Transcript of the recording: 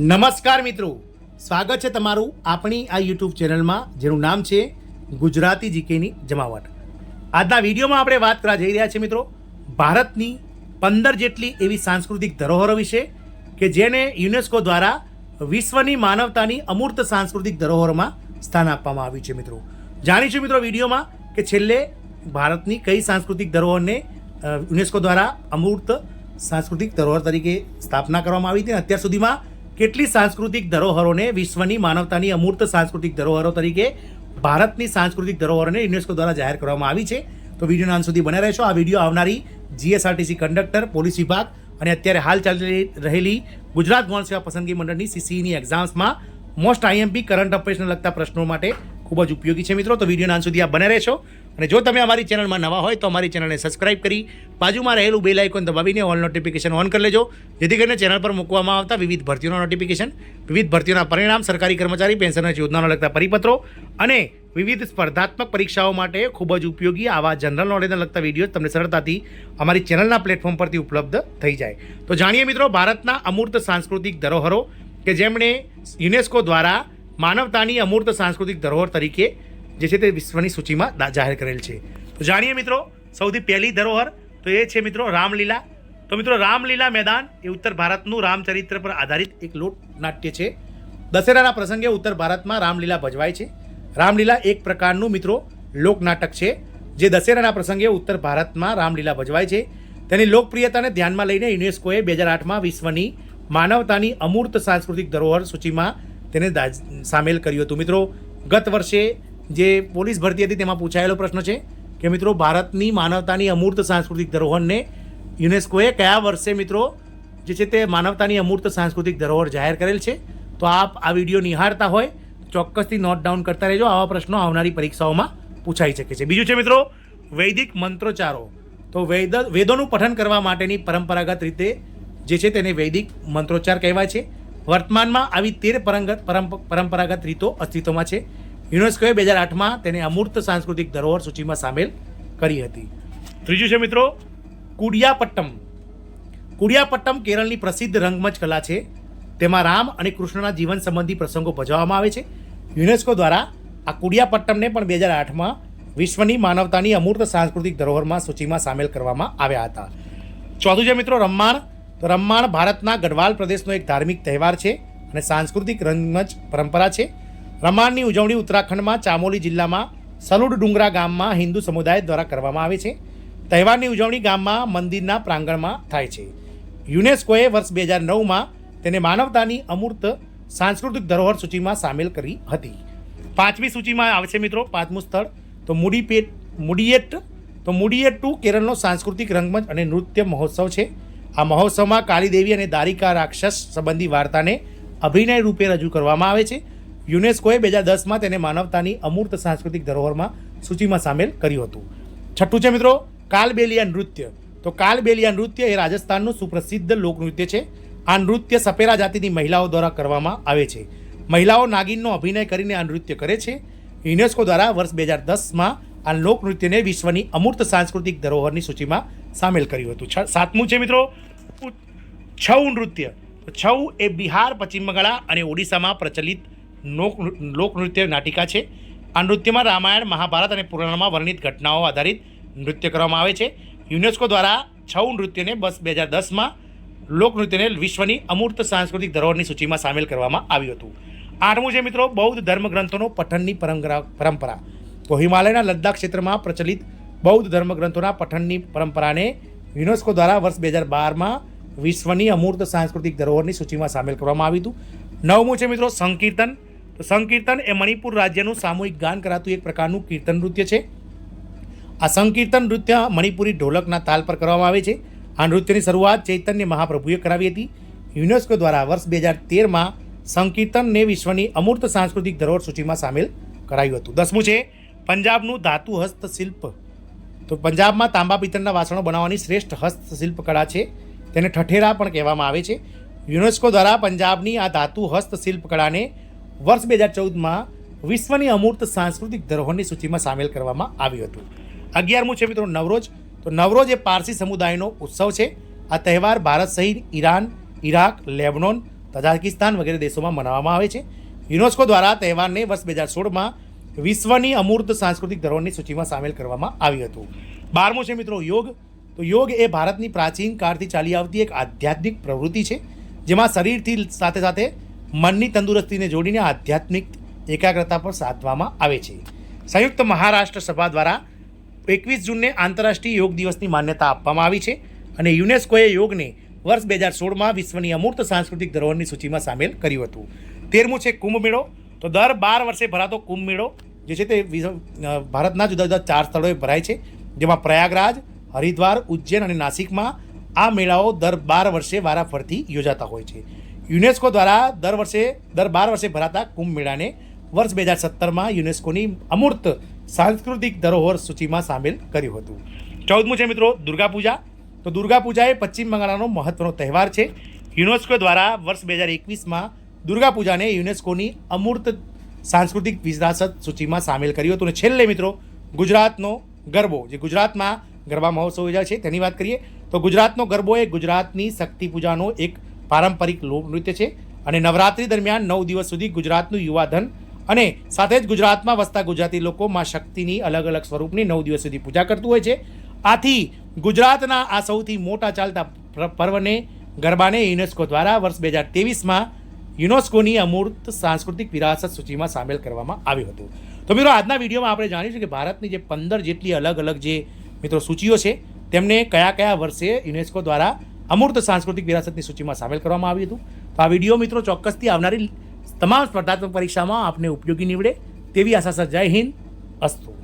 નમસ્કાર મિત્રો. સ્વાગત છે તમારું આપણી આ યુટ્યુબ ચેનલમાં, જેનું નામ છે ગુજરાતી જીકેની જમાવટ. આજના વિડીયોમાં આપણે વાત કરવા જઈ રહ્યા છીએ મિત્રો ભારતની પંદર જેટલી એવી સાંસ્કૃતિક ધરોહરો વિશે, કે જેને યુનેસ્કો દ્વારા વિશ્વની માનવતાની અમૂર્ત સાંસ્કૃતિક ધરોહરોમાં સ્થાન આપવામાં આવ્યું છે મિત્રો. જાણીશું મિત્રો વિડીયોમાં કે છેલ્લે ભારતની કઈ સાંસ્કૃતિક ધરોહરને યુનેસ્કો દ્વારા અમૂર્ત સાંસ્કૃતિક ધરોહર તરીકે સ્થાપના કરવામાં આવી હતી અત્યાર સુધીમાં કેટલી સાંસ્કૃતિક ધરોહરોને વિશ્વની માનવતાની અમૂર્ત સાંસ્કૃતિક ધરોહરો તરીકે ભારતની સાંસ્કૃતિક ધરોહરોને યુનેસ્કો દ્વારા જાહેર કરવામાં આવી છે. તો વિડીયોના અંત સુધી બને રહેશો. આ વીડિયો આવનારી જીએસઆરટીસી કંડક્ટર, પોલીસ વિભાગ અને અત્યારે હાલ ચાલી રહેલી ગુજરાત ગૌણ સેવા પસંદગી મંડળની સીસીની એક્ઝામ્સમાં મોસ્ટ આઈએમપી કરંટ અફેર્સને લગતા પ્રશ્નો માટે ખૂબ જ ઉપયોગી છે મિત્રો. તો વિડીયોના અંત સુધી આ બને રહેશો. અને જો તમે અમારી ચેનલમાં નવા હોય તો અમારી ચેનલને સબસ્ક્રાઇબ કરી બાજુમાં રહેલું બેલ આઇકોન દબાવીને ઓલ નોટિફિકેશન ઓન કરી લેજો. જેથી કરીને ચેનલ પર મૂકવામાં આવતા વિવિધ ભરતીઓના નોટિફિકેશન વિવિધ ભરતીઓના પરિણામ, સરકારી કર્મચારી પેન્શન યોજનાનો લગતા પરિપત્રો અને વિવિધ સ્પર્ધાત્મક પરીક્ષાઓ માટે ખૂબ જ ઉપયોગી આવા જનરલ નોલેજને લગતા વીડિયો તમને સરળતાથી અમારી ચેનલના પ્લેટફોર્મ પરથી ઉપલબ્ધ થઈ જાય. તો જાણીએ મિત્રો, ભારતના અમૂર્ત સાંસ્કૃતિક ધરોહરો કે જેમણે યુનેસ્કો દ્વારા માનવતાની અમૂર્ત સાંસ્કૃતિક ધરોહર તરીકે જે છે તે વિશ્વની સૂચિમાં જાહેર કરેલ છે. તો જાણીએ મિત્રો, સૌથી પહેલી ધરોહર તો એ છે મિત્રો રામલીલા. તો મિત્રો રામલીલા મેદાન એ ઉત્તર ભારતનું રામચરિત્ર પર આધારિત એક લોક નાટ્ય છે. દશેરાના પ્રસંગે ઉત્તર ભારતમાં રામલીલા ભજવાય છે. રામલીલા એક પ્રકારનું મિત્રો લોકનાટક છે, જે દશેરાના પ્રસંગે ઉત્તર ભારતમાં રામલીલા ભજવાય છે. તેની લોકપ્રિયતાને ધ્યાનમાં લઈને યુનેસ્કોએ બે હજાર આઠમાં વિશ્વની માનવતાની અમૂર્ત સાંસ્કૃતિક ધરોહર સૂચિમાં તેને સામેલ કર્યું હતું. મિત્રો, ગત વર્ષે જે પોલીસ ભરતી હતી તેમાં પૂછાયેલો પ્રશ્ન છે કે મિત્રો, ભારતની માનવતાની અમૂર્ત સાંસ્કૃતિક ધરોહરને યુનેસ્કોએ કયા વર્ષે મિત્રો જે છે તે માનવતાની અમૂર્ત સાંસ્કૃતિક ધરોહર જાહેર કરેલ છે? તો આપ આ વીડિયો નિહાળતા હોય, ચોક્કસથી નોટ ડાઉન કરતા રહેજો. આવા પ્રશ્નો આવનારી પરીક્ષાઓમાં પૂછાઈ શકે છે. બીજું છે મિત્રો, વૈદિક મંત્રોચ્ચારો. તો વેદ, વેદોનું પઠન કરવા માટેની પરંપરાગત રીતે જે છે તેને વૈદિક મંત્રોચ્ચાર કહેવાય છે. વર્તમાનમાં આવી તેર પરંગત, પરંપ- પરંપરાગત રીતો અસ્તિત્વમાં છે. યુનેસ્કોએ બે હજાર આઠમાં તેને અમૂર્ત સાંસ્કૃતિક ધરોહર સૂચિમાં સામેલ કરી હતી. ત્રીજું છે મિત્રો, કુડિયાપટ્ટમ. કુડિયાપટ્ટમ કેરળની પ્રસિદ્ધ રંગમંચ કલા છે. તેમાં રામ અને કૃષ્ણના જીવન સંબંધી પ્રસંગો ભજવવામાં આવે છે. યુનેસ્કો દ્વારા આ કુડિયાપટ્ટમને પણ બે હજાર આઠમાં વિશ્વની માનવતાની અમૂર્ત સાંસ્કૃતિક ધરોહરમાં સૂચિમાં સામેલ કરવામાં આવ્યા હતા. ચોથું છે મિત્રો, રમ્માણ. તો રમ્માણ ભારતના ગઢવાલ પ્રદેશનો એક ધાર્મિક તહેવાર છે અને સાંસ્કૃતિક રંગમંચ પરંપરા છે. રમ્માણની ઉજવણી ઉત્તરાખંડમાં ચામોલી જિલ્લામાં સલુડ ડુંગરા ગામમાં હિન્દુ સમુદાય દ્વારા કરવામાં આવે છે. તહેવારની ઉજવણી ગામમાં મંદિરના પ્રાંગણમાં થાય છે. યુનેસ્કોએ વર્ષ બે હજાર નવમાં તેને માનવતાની અમૂર્ત સાંસ્કૃતિક ધરોહર સૂચિમાં સામેલ કરી હતી. પાંચમી સૂચિમાં આવે છે મિત્રો પાંચમું સ્થળ. તો મુડીપેટ મુડીએટ તો મુડીએટ્ટુ કેરળનો સાંસ્કૃતિક રંગમંચ અને નૃત્ય મહોત્સવ છે. આ મહોત્સવમાં કાળીદેવી અને દારિકા રાક્ષસ સંબંધી વાર્તાને અભિનય રૂપે રજૂ કરવામાં આવે છે. યુનેસ્કોએ બે હજાર દસમાં તેને માનવતાની અમૂર્ત સાંસ્કૃતિક ધરોહરમાં સૂચિમાં સામેલ કર્યું હતું. છઠ્ઠું છે મિત્રો, કાલબેલિયા નૃત્ય. તો કાલબેલિયા નૃત્ય એ રાજસ્થાનનું સુપ્રસિદ્ધ લોકનૃત્ય છે. આ નૃત્ય સપેરા જાતિની મહિલાઓ દ્વારા કરવામાં આવે છે. મહિલાઓ નાગિનનો અભિનય કરીને આ નૃત્ય કરે છે. યુનેસ્કો દ્વારા વર્ષ બે હજાર દસમાં આ લોકનૃત્યને વિશ્વની અમૂર્ત સાંસ્કૃતિક ધરોહરની સૂચિમાં સામેલ કર્યું હતું. સાતમું છે મિત્રો છઉ નૃત્ય. છઉ એ બિહાર, પશ્ચિમ બંગાળા અને ઓડિશામાં પ્રચલિત લોક લોકનૃત્ય નાટિકા છે. આ નૃત્યમાં રામાયણ, મહાભારત અને પુરાણમાં વર્ણિત ઘટનાઓ આધારિત નૃત્ય કરવામાં આવે છે. યુનેસ્કો દ્વારા છઉ નૃત્યને બસ બે હજાર દસમાં લોકનૃત્યને વિશ્વની અમૂર્ત સાંસ્કૃતિક ધરોહરની સૂચિમાં સામેલ કરવામાં આવ્યું હતું. આઠમું છે મિત્રો, બૌદ્ધ ધર્મગ્રંથોનો પઠનની પરંપરા પરંપરા. તો હિમાલયના લદ્દાખ ક્ષેત્રમાં પ્રચલિત બૌદ્ધ ધર્મગ્રંથોના પઠનની પરંપરાને યુનેસ્કો દ્વારા વર્ષ બે હજાર બારમાં વિશ્વની અમૂર્ત સાંસ્કૃતિક ધરોહરની સૂચિમાં સામેલ કરવામાં આવ્યું હતું. નવમું છે મિત્રો, સંકીર્તન. સંકીર્તન એ મણિપુર રાજ્યનું સામૂહિક ગાન કરાતું એક પ્રકારનું કીર્તન નૃત્ય છે. આ સંકીર્તન નૃત્ય મણિપુરી ઢોલકના તાલ પર કરવામાં આવે છે. આ નૃત્યની શરૂઆત ચૈતન્ય મહાપ્રભુએ કરાવી હતી. યુનેસ્કો દ્વારા વર્ષ બે હજાર તેરમાં સંકીર્તનને વિશ્વની અમૂર્ત સાંસ્કૃતિક ધરોહર સૂચિમાં સામેલ કરાયું હતું. દસમું છે, પંજાબનું ધાતુ હસ્તશિલ્પ તો પંજાબમાં તાંબા પિત્તળના વાસણો બનાવવાની શ્રેષ્ઠ હસ્તશિલ્પ કળા છે. તેને ઠઠેરા પણ કહેવામાં આવે છે. યુનેસ્કો દ્વારા પંજાબની આ ધાતુ હસ્તશિલ્પ કળાને વર્ષ બે હજાર ચૌદમાં વિશ્વની અમૂર્ત સાંસ્કૃતિક ધરોહરની સૂચિમાં સામેલ કરવામાં આવ્યું હતું. અગિયારમું છે મિત્રો નવરોજ. તો નવરોજ એ પારસી સમુદાયનો ઉત્સવ છે. આ તહેવાર ભારત સહિત ઈરાન, ઈરાક, લેબનોન, તજાકિસ્તાન વગેરે દેશોમાં મનાવવામાં આવે છે. યુનેસ્કો દ્વારા તહેવારને વર્ષ બે હજાર સોળમાં વિશ્વની અમૂર્ત સાંસ્કૃતિક ધરોહરની સૂચિમાં સામેલ કરવામાં આવ્યું હતું. બારમું છે મિત્રો યોગ. તો યોગ એ ભારતની પ્રાચીન કાળથી ચાલી આવતી એક આધ્યાત્મિક પ્રવૃત્તિ છે, જેમાં શરીરથી સાથે સાથે મનની તંદુરસ્તીને જોડીને આધ્યાત્મિક એકાગ્રતા પર સાધવામાં આવે છે. સંયુક્ત મહારાષ્ટ્ર સભા દ્વારા એકવીસ જૂનને આંતરરાષ્ટ્રીય યોગ દિવસની માન્યતા આપવામાં આવી છે અને યુનેસ્કોએ યોગને વર્ષ બે હજાર સોળમાં વિશ્વની અમૂર્ત સાંસ્કૃતિક ધરોહરની સૂચિમાં સામેલ કર્યું હતું. તેરમું છે કુંભ મેળો. તો દર બાર વર્ષે ભરાતો કુંભ મેળો, જે છે તે ભારતના જુદા જુદા ચાર સ્થળોએ ભરાય છે. જેમાં પ્રયાગરાજ, હરિદ્વાર, ઉજ્જૈન અને નાસિકમાં આ મેળાઓ દર બાર વર્ષે વારાફરતી યોજાતા હોય છે. યુનેસ્કો દ્વારા દર વર્ષે, દર બાર વર્ષે ભરાતા કુંભ મેળાને વર્ષ બે હજાર સત્તરમાં યુનેસ્કોની અમૂર્ત સાંસ્કૃતિક ધરોહર સૂચિમાં સામેલ કર્યું હતું. ચૌદમું છે મિત્રો દુર્ગા પૂજા તો દુર્ગા પૂજા એ પશ્ચિમ બંગાળનો મહત્વનો તહેવાર છે. યુનેસ્કો દ્વારા વર્ષ બે હજાર એકવીસમાં દુર્ગા પૂજાને યુનેસ્કોની અમૂર્ત સાંસ્કૃતિક વિરાસત સૂચિમાં સામેલ કર્યું હતું. અને છેલ્લે મિત્રો, ગુજરાતનો ગરબો. જે ગુજરાતમાં ગરબા મહોત્સવ યોજાય છે, તેની વાત કરીએ તો ગુજરાતનો ગરબો એ ગુજરાતની શક્તિ પૂજાનો એક પારંપરિક લોકનૃત્ય છે અને નવરાત્રી દરમિયાન નવ દિવસ સુધી ગુજરાતનું યુવાધન અને સાથે જ ગુજરાતમાં વસતા ગુજરાતી લોકો માં શક્તિની અલગ અલગ સ્વરૂપની નવ દિવસ સુધી પૂજા કરતું હોય છે. આથી ગુજરાતના આ સૌથી મોટા ચાલતા પ્ર- પર્વને ગરબાને યુનેસ્કો દ્વારા વર્ષ બે હજાર તેવીસમાં યુનેસ્કોની અમૂર્ત સાંસ્કૃતિક વિરાસત સૂચિમાં સામેલ કરવામાં આવ્યું હતું. તો મિત્રો, આજના વિડીયોમાં આપણે જાણીશું કે ભારતની જે પંદર જેટલી અલગ અલગ જે મિત્રો સૂચિઓ છે, તેમને કયા કયા વર્ષે યુનેસ્કો દ્વારા અમૂર્ત સાંસ્કૃતિક વિરાસતની સૂચિમાં સામેલ કરવામાં આવ્યું હતું. તો આ વીડિયો મિત્રો ચોક્કસથી આવનારી તમામ સ્પર્ધાત્મક પરીક્ષામાં આપને ઉપયોગી નીવડે તેવી આશા સર. જય હિન્દ. અસ્તુ.